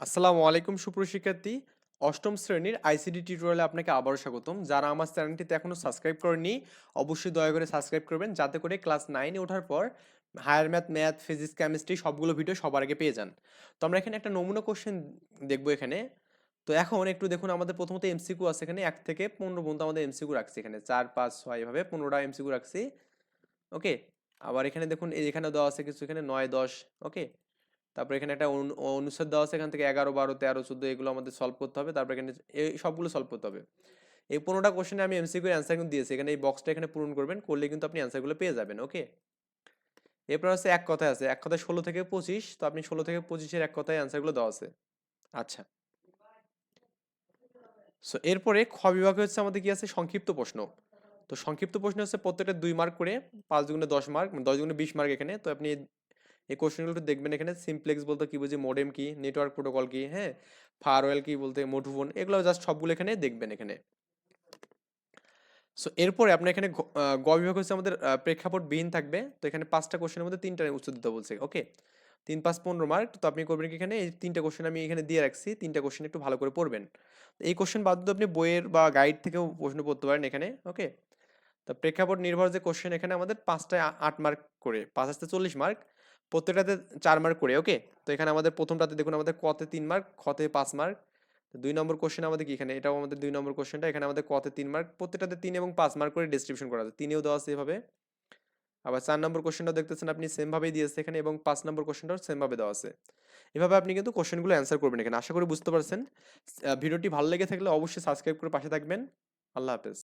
আসসালামু আলাইকুম সুপ্রিয় শিক্ষার্থী। অষ্টম শ্রেণির আইসিডি টিউটোরিয়ালে আপনাকে আবারও স্বাগতম। যারা আমার চ্যানেলটিতে এখনও সাবস্ক্রাইব করেনি অবশ্যই দয়া করে সাবস্ক্রাইব করবেন, যাতে করে ক্লাস নাইনে ওঠার পর higher math math, physics, chemistry সবগুলো ভিডিও সবার আগে পেয়ে যান। তো আমরা এখানে একটা নমুনা কোশ্চেন দেখব এখানে। তো এখন একটু দেখুন, আমাদের প্রথমত এমসিকিউ আছে এখানে, এক থেকে পনেরো পর্যন্ত আমাদের এমসিকিউ রাখছি এখানে। চার, পাঁচ, ছয় এভাবে পনেরোটা এমসিকিউ রাখছি। ওকে? আবার এখানে দেখুন এখানে দেওয়া আছে কিছু, এখানে নয়, দশ। ওকে? তারপর এখানে একটা অনু- অনুচ্ছেদ দেওয়া আছে, এখান থেকে এগারো, বারো, তেরো, চোদ্দ এগুলো আমাদের সলভ করতে হবে। তারপর এখানে এই সবগুলো সলভ করতে হবে। এই পনেরোটা কোশ্চেনে আমি এমসিকিউ অ্যান্সার কিন্তু দিয়েছি। এখানে এই বক্সটা এখানে পূরণ করবেন, করলে কিন্তু আপনি অ্যান্সারগুলো পেয়ে যাবেন ওকে এরপর আছে এক কথায় আছে, এক কথায় ষোলো থেকে পঁচিশ, তো আপনি ষোলো থেকে পঁচিশের এক কথায় অ্যান্সারগুলো দেওয়া আছে। আচ্ছা। সো এরপরে খ বিভাগে হচ্ছে আমাদের কি আছে? সংক্ষিপ্ত প্রশ্ন। তো সংক্ষিপ্ত প্রশ্ন হচ্ছে প্রত্যেকটা দুই মার্ক করে, পাঁচ দুগুণে দশ মার্ক দশ দুগুণে বিশ মার্ক এখানে, তো আপনি এই কোশ্চেনগুলো একটু দেখবেন এখানে সিমপ্লেক্স বলতে কি বুঝি মডেম কি নেটওয়ার্ক প্রোটোকল কি হ্যাঁ? ফায়ারওয়েল কি বলতে মুঠোফোন এগুলো জাস্ট সবগুলো এখানে দেখবেন এখানে। সো এরপরে আপনার এখানে গ বিভাগ হচ্ছে আমাদের আহ, প্রেক্ষাপট বিহীন থাকবে। তো এখানে পাঁচটা কোশ্চেনের মধ্যে তিনটা উত্তর দিতে বলছে ওকে তিন পাঁচ পনেরো মার্ক তো আপনি করবেন কি এখানে? এই তিনটা কোশ্চেন আমি এখানে দিয়ে রাখছি তিনটা কোশ্চেন একটু ভালো করে পড়বেন। এই কোশ্চেন বাদ আপনি বইয়ের বা গাইড থেকেও প্রশ্ন পড়তে পারেন এখানে ওকে তো প্রেক্ষাপট নির্ভর যে কোশ্চেন এখানে আমাদের পাঁচটায় আট মার্ক করে পাঁচ আসতে চল্লিশ মার্ক প্রত্যেকটাতে চার মার্ক করে ওকে তো এখানে আমাদের প্রথমটাতে দেখুন, আমাদের কতে তিন মার্ক খতে পাঁচ মার্ক দুই নম্বর কোশ্চেন আমাদের কি এখানে? এটাও আমাদের দুই নম্বর কোশ্চেনটা এখানে আমাদের কতে তিন মার্ক প্রত্যেকটাতে তিন এবং পাঁচ মার্ক করে ডিসক্রিপশন করা আছে। তিনেও দেওয়া আছে এভাবে। আবার চার নম্বর কোশ্চেনটা দেখতেছেন আপনি সেমভাবেই দিয়েছে এখানে এবং পাঁচ নম্বর কোশ্চেনটাও সেমভাবে দেওয়া আছে। এভাবে আপনি কিন্তু কোশ্চেনগুলো অ্যান্সার করবেন এখানে, আশা করি বুঝতে পারছেন। ভিডিওটি ভালো লেগে থাকলে অবশ্যই সাবস্ক্রাইব করে পাশে থাকবেন। আল্লাহ হাফেজ।